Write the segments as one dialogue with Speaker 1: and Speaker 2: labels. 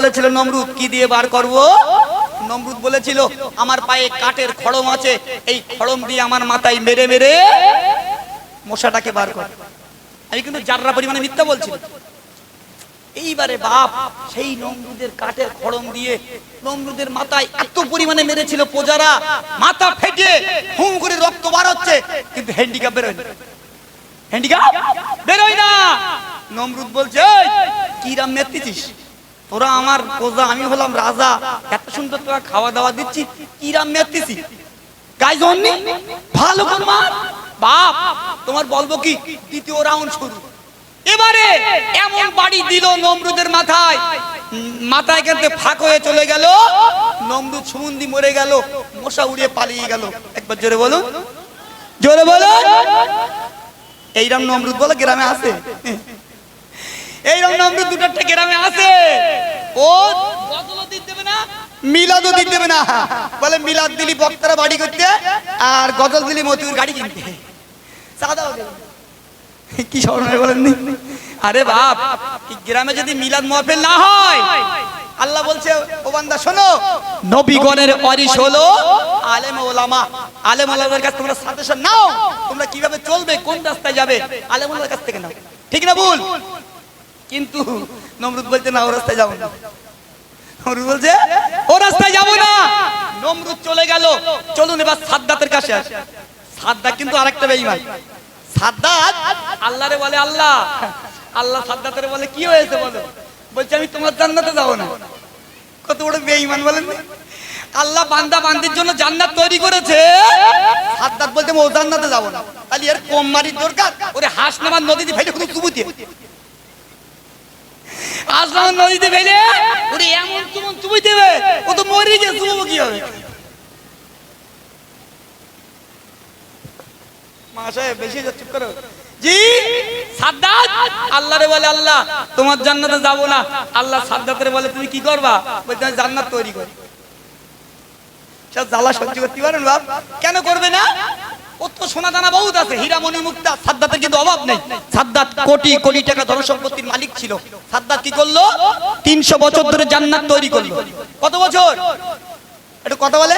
Speaker 1: বলেছিল নমরুদ কি দিয়ে বার করব? নমরুদ বলেছিল আমার পায়ে কাঠের খড়ম আছে এই খড়ম দিয়ে আমার মাথায় মেরে মেরে মশাটাকে বার কর। আমি কিন্তু যাররা পরিমাণে মিথ্যা বলছি এইবারে বাপ সেই নমরুদের কাঠের খড়ম দিয়ে নমরুদের মাথায় এত পরিমাণে মেরেছিল প্রজারা মাথা ফেটে হুম করে রক্ত বার হচ্ছে কিন্তু হ্যান্ডিক্যাপ বেরোয় না। হ্যান্ডিক্যাপ বেরোয় না। নমরুদ বলছে "এই, কি রাম মেরতেছিস তোরা আমার প্রজা, আমি হলাম রাজা। এত সুন্দর তোরা খাওয়া দাওয়া দিচ্ছি কি রাম মেরতেছি গাই জন্নি ভালো করে বাপ, তোমার বলব কি? দ্বিতীয় রাউন্ড শুরু। এবারে এমন বাড়ি দিল নমরুদের মাথায়। মাথায় কিন্তু ফাঁক হয়ে চলে গেল। নমরুদ সুমন্দি মরে গেল। মশা উড়িয়ে পালিয়ে গেল। একবার জোরে বলুন। জোরে বলুন। এইরাম নমরুদ বলে গ্রামে আছে। এইরকম নমরুদ দুটো একটা গ্রামে আছে। ও দিতে দেবে না মিলাদও দিতে দেবে না। বলে মিলাদ দিলি বক্তারা বাড়ি করতে, আর গজল দিলি মতুর গাড়ি কিনতে। কি বলেন? আরে বাপ গ্রামে যদি মিলাদ মহফিল না হয়, আল্লাহ বলছে, ও বান্দা, শোনো, নবীগণের অরিস হলো আলেম ওলামা। আলেম ওলামার কাছ তোমরা সাজেশন নাও, তোমরা কীভাবে চলবে, কোন রাস্তায় যাবে, আলেম ওলামার কাছ থেকে নাও। ঠিক না ভুল? কিন্তু নমরুদ বলছে, না, ও রাস্তায় যাব না। নমরুদ বলছে, ও রাস্তায় যাব না। নমরুদ চলে গেল। চলুন এবার সাদ্দাতের কাছে আসি। সাদ্দাত কিন্তু আরেকটা বেঈমান। সাদ্দাত আল্লাহরে বলে, আল্লাহ। আল্লাহ সাদ্দাতের বলে, কি হয়েছে বলো? বলছে, আমি তোমার জান্নাতে যাব না। কত বড় বেঈমান বলেন? আল্লাহ বান্দা বান্দির জন্য জান্নাত তৈরি করেছে। সাদ্দাত বলতে ও জান্নাতে যাব না। তাহলে এর কম দরকার? ওরে হাঁস নামার নদীতে ফেলে শুধু চুবুতে আসলাম নদীতে ফেলে। ওরে এমন চুমন চুবুই দেবে। ও তো মরে কি হবে বেশি চুপ করো। জি? সাদ্দাত? আল্লাহরে বলে আল্লাহ, তোমার জান্নাতে যাব না। আল্লাহ সাদ্দাতের বলে, তুমি কি করবা? বলতে জান্নাত তৈরি করি। সব জ্বালা সহ্য করতে পারেন বাপ। কেন করবে না? ও সোনা বহুত আছে। মুক্তা কিন্তু অভাব নেই। সাদ্দাত কোটি কোটি টাকা মালিক ছিল। করল? তিনশো বছর ধরে জান্নাত তৈরি কত বছর? একটু কথা বলে।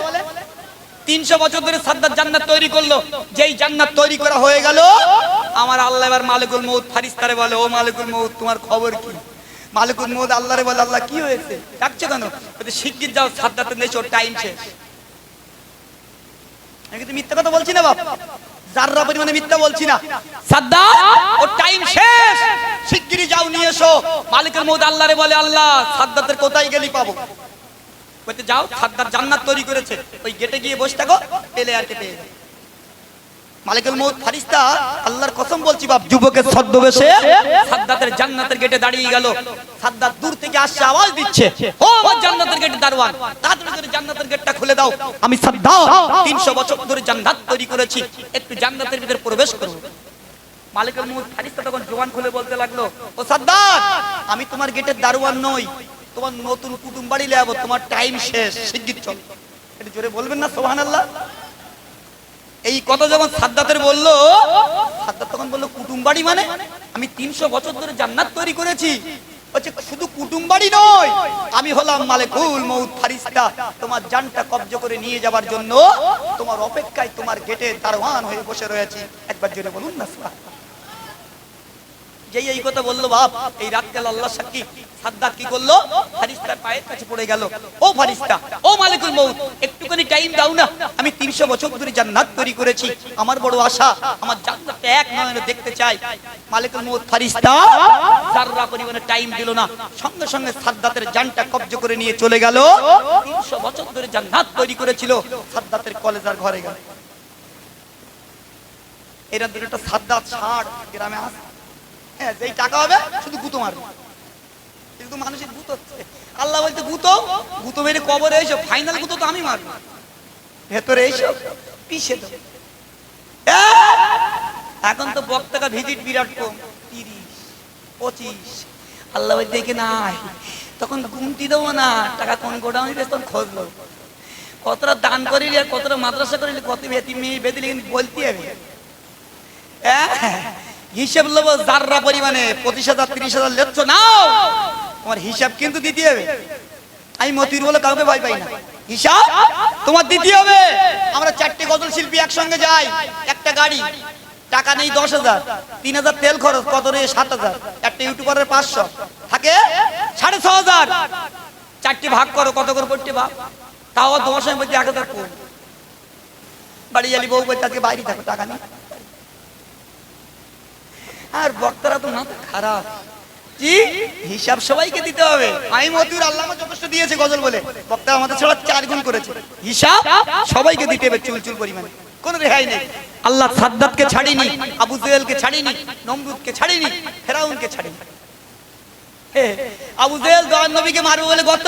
Speaker 1: তিনশো বছর ধরে জান্নাত তৈরি করল। যেই জান্নাত তৈরি করা হয়ে গেল, আমার আল্লাহ এবার মালিকুল মৌত ফারিস্তারে বলে, ও মালিকুল মৌত তোমার খবর কি? মালিকুল মৌত আল্লাহরে বলে, আল্লাহ, কি হয়েছে? ডাকছে কেন? শিগগির যাও, সাদ্দাতের নেছো টাইম শেষ। কিন্তু মিথ্যা কথা বলছি না, বাপ। যাররা পরিমাণে মিথ্যা বলছি না। সাদ্দাত ও টাইম শেষ। শিগগিরই যাও, নিয়ে এসো। মালিকের মৌদ আল্লাহরে বলে, আল্লাহ, সাদ্দাতের কোথায় গেলি পাবো? বলতে যাও সাদ্দার জান্নাত তৈরি করেছে। ওই গেটে গিয়ে বসে থাকো, পেলে আর পেয়ে যাবে। ফারিস্তা বলছি দাঁড়িয়ে দূর থেকে আসছে, আওয়াজ দিচ্ছে আমি সাদ্দাত 300 বছর ধরে জান্নাত তৈরি করেছি, একটু জান্নাতের ভিতরে প্রবেশ ফারিস্তা তখন জোয়ান খুলে বলতে লাগল, ও আমি তোমার গেটের দারোয়ান নই, তোমার নতুন কুটুম বাড়ি লেয়াবো তোমার টাইম শেষ, শিগগির চল। একটু জোরে বলবেন না, সুবহানাল্লাহ? এই কথা যখন সাদ্দাতের বলল, সাদ্দাত তখন বলল, কুটুম বাড়ি মানে? আমি তিনশো বছর ধরে জান্নাত তৈরি করেছি। শুধু কুটুম বাড়ি নয়, আমি হলাম মালেকুল মৌত ফারিস্তা। তোমার জানটা কব্জ করে নিয়ে যাবার জন্য তোমার অপেক্ষায় তোমার গেটে দারোয়ান হয়ে বসে রয়েছি। একবার জোরে বলুন না। যেই এই কথা বলল বাপ, এই রাতকাল আল্লাহ সাক্ষী সাদ্দাত কি করল? পায়ের কাছে পড়ে গেল। ও ফারিস্তা, ও মালিকুল মউত, একটুখানি টাইম দাও না। আমি 300 বছর ধরে জান্নাত তৈরি করেছি। আমার বড় আশা, আমার জান্নাতটা এক নয়নে দেখতে চাই। মালিকুল মউত ফারিস্তা, যাররা পরিমাণে টাইম দিল না, সঙ্গে সঙ্গে সাদ্দাতের জানটা কব্জ করে নিয়ে চলে গেল। 300 বছর ধরে জান্নাত তৈরি করেছিল, সাদ্দাতের কলেজার ঘরে গেল। এরা দুটো সাদ্দাত ছাড় গ্রামে আসে হ্যাঁ যেই টাকা হবে, শুধু গুতো মারবে। কিন্তু মানুষের গুতো হচ্ছে। আল্লাহ বলতে গুতো গুতো মেরে কবরে এসো ফাইনাল গুতো তো আমি মারবো। ভেতরে এসো পিছে এখন তো বক্তাকা ভিজিট বিরাট কম, তিরিশ, পঁচিশ। আল্লাহ বলতে দেখে নাই, তখন গুমটি দেবো না, টাকা কোন গোডাউন তখন খোঁজলো কতটা দান করিলি আর কতটা মাদ্রাসা করিলি, কত বেতি মেয়ে বেদিলি কিন্তু বলতে হবে? হিসেব লব যাররা পরিমাণে পঁচিশ হাজার, তিরিশ হাজার লেচ্ছ, নাও! তোমার হিসাব কিন্তু দিতে হবে। আমি মতির বলে কাউকে ভয় পাই না। হিসাব তোমার দিতে হবে। আমরা চারটে গজল শিল্পী একসঙ্গে যাই, একটা গাড়ি, টাকা নেই দশ হাজার, তিন হাজার তেল খরচ, কত রে সাত হাজার, একটা ইউটিউবারের পাঁচশো। থাকে সাড়ে ছ হাজার। চারটি ভাগ করো, কত করে করতে ভাগ? তাও তোমার সঙ্গে বলছি এক হাজার কম বাড়ি জালি বউ বলছে, আজকে বাইরে থাকো, টাকা নেই। আর বক্তারা তো মাথা খারাপ। হিসাব সবাইকে দিতে হবে। দিয়েছে গজল বলে। বক্তা আমাদের চার গুণ করেছে। হিসাব সবাইকে দিতে হবে চুল চুল পরিমাণে। কোনো রেহাই নেই। আল্লাহ সাদ্দাতকে ছাড়িনি, আবু জেহেলকে ছাড়িনি, নমরুদকে ছাড়িনি, ফেরাউনকে ছাড়িনি। আবু জেহেল দয়ান নবীকে মারবে বলে গর্ত